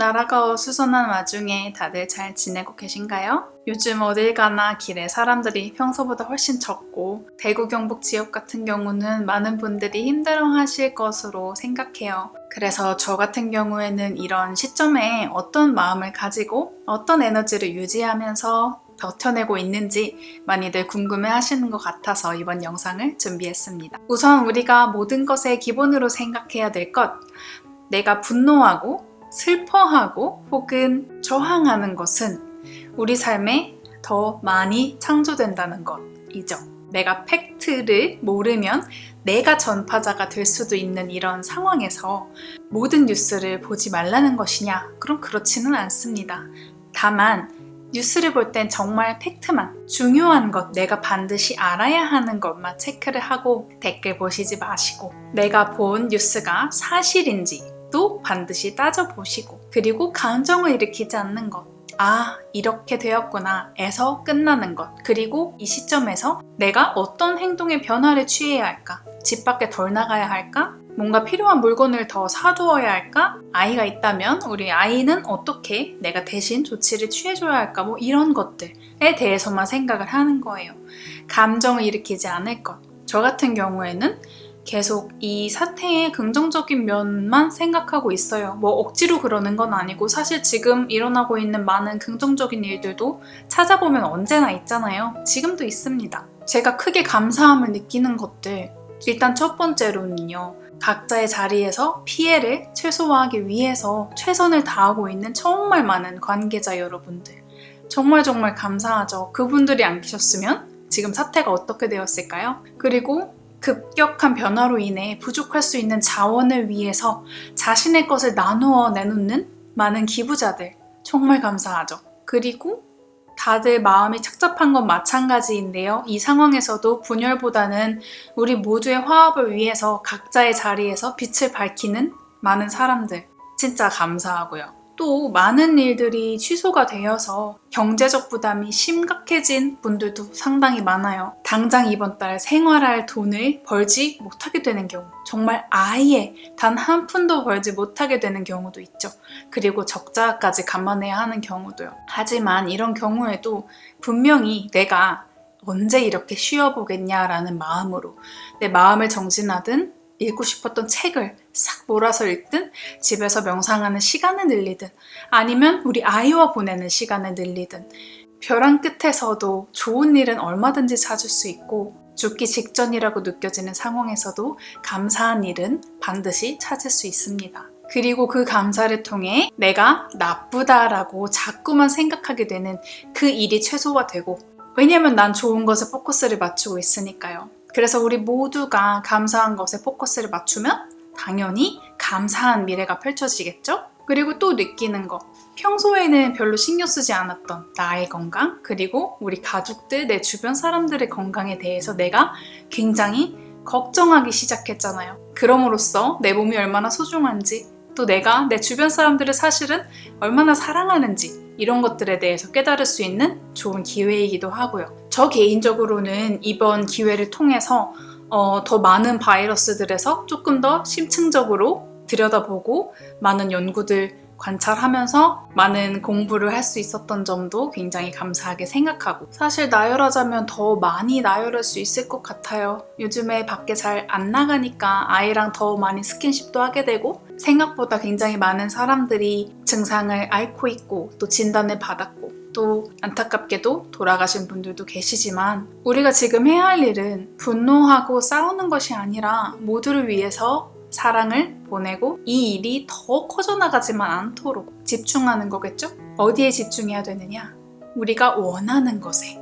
나라가 어수선한 와중에 다들 잘 지내고 계신가요? 요즘 어딜 가나 길에 사람들이 평소보다 훨씬 적고 대구 경북 지역 같은 경우는 많은 분들이 힘들어 하실 것으로 생각해요. 그래서 저 같은 경우에는 이런 시점에 어떤 마음을 가지고 어떤 에너지를 유지하면서 버텨내고 있는지 많이들 궁금해 하시는 것 같아서 이번 영상을 준비했습니다. 우선 우리가 모든 것의 기본으로 생각해야 될 것, 내가 분노하고 슬퍼하고 혹은 저항하는 것은 우리 삶에 더 많이 창조된다는 것이죠. 내가 팩트를 모르면 내가 전파자가 될 수도 있는 이런 상황에서 모든 뉴스를 보지 말라는 것이냐? 그럼 그렇지는 않습니다. 다만 뉴스를 볼 땐 정말 팩트만 중요한 것 내가 반드시 알아야 하는 것만 체크를 하고 댓글 보시지 마시고 내가 본 뉴스가 사실인지 또 반드시 따져보시고 그리고 감정을 일으키지 않는 것 아, 이렇게 되었구나. 에서 끝나는 것. 그리고 이 시점에서 내가 어떤 행동의 변화를 취해야 할까? 집 밖에 덜 나가야 할까? 뭔가 필요한 물건을 더 사두어야 할까? 아이가 있다면 우리 아이는 어떻게 내가 대신 조치를 취해줘야 할까? 뭐 이런 것들에 대해서만 생각을 하는 거예요. 감정을 일으키지 않을 것. 저 같은 경우에는 계속 이 사태의 긍정적인 면만 생각하고 있어요. 뭐 억지로 그러는 건 아니고 사실 지금 일어나고 있는 많은 긍정적인 일들도 찾아보면 언제나 있잖아요. 지금도 있습니다. 제가 크게 감사함을 느끼는 것들. 일단 첫 번째로는요. 각자의 자리에서 피해를 최소화하기 위해서 최선을 다하고 있는 정말 많은 관계자 여러분들. 정말 정말 감사하죠. 그분들이 안 계셨으면 지금 사태가 어떻게 되었을까요? 그리고 급격한 변화로 인해 부족할 수 있는 자원을 위해서 자신의 것을 나누어 내놓는 많은 기부자들 정말 감사하죠. 그리고 다들 마음이 착잡한 건 마찬가지인데요. 이 상황에서도 분열보다는 우리 모두의 화합을 위해서 각자의 자리에서 빛을 밝히는 많은 사람들 진짜 감사하고요. 또 많은 일들이 취소가 되어서 경제적 부담이 심각해진 분들도 상당히 많아요. 당장 이번 달 생활할 돈을 벌지 못하게 되는 경우, 정말 아예 단 한 푼도 벌지 못하게 되는 경우도 있죠. 그리고 적자까지 감안해야 하는 경우도요. 하지만 이런 경우에도 분명히 내가 언제 이렇게 쉬어보겠냐라는 마음으로 내 마음을 정진하든 읽고 싶었던 책을 싹 몰아서 읽든 집에서 명상하는 시간을 늘리든 아니면 우리 아이와 보내는 시간을 늘리든 벼랑 끝에서도 좋은 일은 얼마든지 찾을 수 있고 죽기 직전이라고 느껴지는 상황에서도 감사한 일은 반드시 찾을 수 있습니다. 그리고 그 감사를 통해 내가 나쁘다라고 자꾸만 생각하게 되는 그 일이 최소화되고 왜냐면 난 좋은 것에 포커스를 맞추고 있으니까요. 그래서 우리 모두가 감사한 것에 포커스를 맞추면 당연히 감사한 미래가 펼쳐지겠죠? 그리고 또 느끼는 거. 평소에는 별로 신경 쓰지 않았던 나의 건강, 그리고 우리 가족들, 내 주변 사람들의 건강에 대해서 내가 굉장히 걱정하기 시작했잖아요. 그럼으로써 내 몸이 얼마나 소중한지, 또 내가 내 주변 사람들을 사실은 얼마나 사랑하는지, 이런 것들에 대해서 깨달을 수 있는 좋은 기회이기도 하고요. 저 개인적으로는 이번 기회를 통해서 어, 더 많은 바이러스들에서 조금 더 심층적으로 들여다보고 많은 연구들 관찰하면서 많은 공부를 할 수 있었던 점도 굉장히 감사하게 생각하고 사실 나열하자면 더 많이 나열할 수 있을 것 같아요. 요즘에 밖에 잘 안 나가니까 아이랑 더 많이 스킨십도 하게 되고 생각보다 굉장히 많은 사람들이 증상을 앓고 있고 또 진단을 받았고 또 안타깝게도 돌아가신 분들도 계시지만 우리가 지금 해야 할 일은 분노하고 싸우는 것이 아니라 모두를 위해서 사랑을 보내고 이 일이 더 커져나가지만 않도록 집중하는 거겠죠? 어디에 집중해야 되느냐? 우리가 원하는 것에.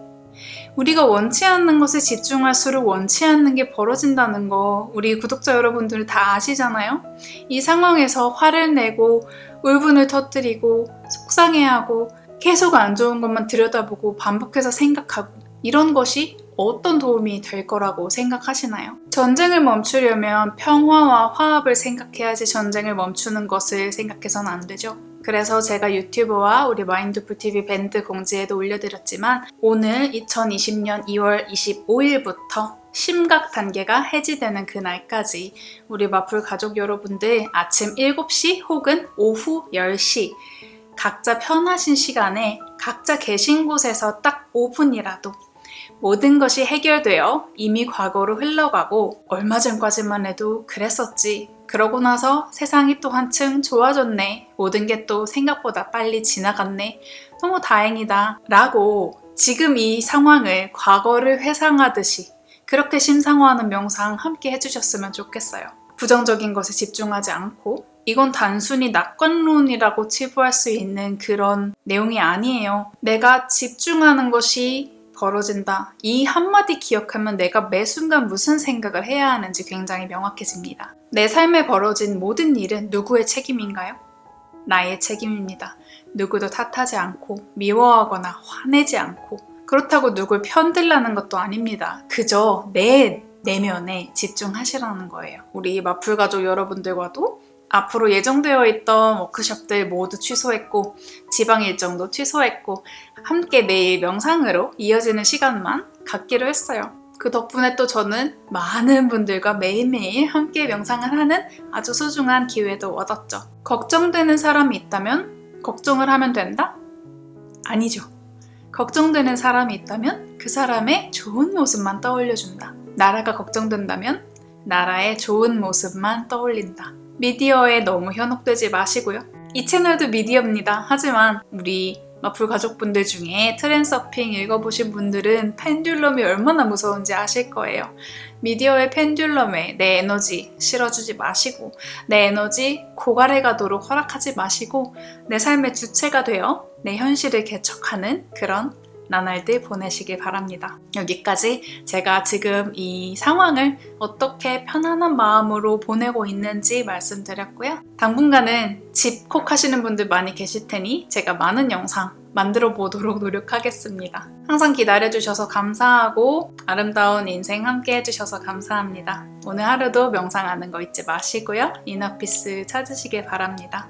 우리가 원치 않는 것에 집중할수록 원치 않는 게 벌어진다는 거 우리 구독자 여러분들 다 아시잖아요? 이 상황에서 화를 내고 울분을 터뜨리고 속상해하고 계속 안 좋은 것만 들여다보고 반복해서 생각하고 이런 것이 어떤 도움이 될 거라고 생각하시나요? 전쟁을 멈추려면 평화와 화합을 생각해야지 전쟁을 멈추는 것을 생각해서는 안 되죠. 그래서 제가 유튜브와 우리 마인드풀 TV 밴드 공지에도 올려드렸지만 오늘 2020년 2월 25일부터 심각 단계가 해지되는 그날까지 우리 마풀 가족 여러분들 아침 7시 혹은 오후 10시 각자 편하신 시간에 각자 계신 곳에서 딱 5분이라도 모든 것이 해결되어 이미 과거로 흘러가고 얼마 전까지만 해도 그랬었지. 그러고 나서 세상이 또 한층 좋아졌네. 모든 게 또 생각보다 빨리 지나갔네. 너무 다행이다. 라고 지금 이 상황을 과거를 회상하듯이 그렇게 심상화하는 명상 함께 해주셨으면 좋겠어요. 부정적인 것에 집중하지 않고 이건 단순히 낙관론이라고 치부할 수 있는 그런 내용이 아니에요. 내가 집중하는 것이 벌어진다. 이 한마디 기억하면 내가 매 순간 무슨 생각을 해야 하는지 굉장히 명확해집니다. 내 삶에 벌어진 모든 일은 누구의 책임인가요? 나의 책임입니다. 누구도 탓하지 않고 미워하거나 화내지 않고 그렇다고 누굴 편들라는 것도 아닙니다. 그저 내 내면에 집중하시라는 거예요. 우리 마풀 가족 여러분들과도 앞으로 예정되어 있던 워크숍들 모두 취소했고 지방 일정도 취소했고 함께 매일 명상으로 이어지는 시간만 갖기로 했어요. 그 덕분에 또 저는 많은 분들과 매일매일 함께 명상을 하는 아주 소중한 기회도 얻었죠. 걱정되는 사람이 있다면 걱정을 하면 된다? 아니죠. 걱정되는 사람이 있다면 그 사람의 좋은 모습만 떠올려준다. 나라가 걱정된다면 나라의 좋은 모습만 떠올린다. 미디어에 너무 현혹되지 마시고요. 이 채널도 미디어입니다. 하지만 우리 마풀 가족분들 중에 트랜서핑 읽어보신 분들은 펜듈럼이 얼마나 무서운지 아실 거예요. 미디어의 펜듈럼에 내 에너지 실어주지 마시고 내 에너지 고갈해 가도록 허락하지 마시고 내 삶의 주체가 되어 내 현실을 개척하는 그런 나날들 보내시길 바랍니다. 여기까지 제가 지금 이 상황을 어떻게 편안한 마음으로 보내고 있는지 말씀드렸고요. 당분간은 집콕 하시는 분들 많이 계실 테니 제가 많은 영상 만들어 보도록 노력하겠습니다. 항상 기다려주셔서 감사하고 아름다운 인생 함께 해주셔서 감사합니다. 오늘 하루도 명상하는 거 잊지 마시고요. 이너피스 찾으시길 바랍니다.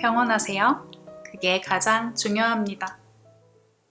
평온하세요. 그게 가장 중요합니다.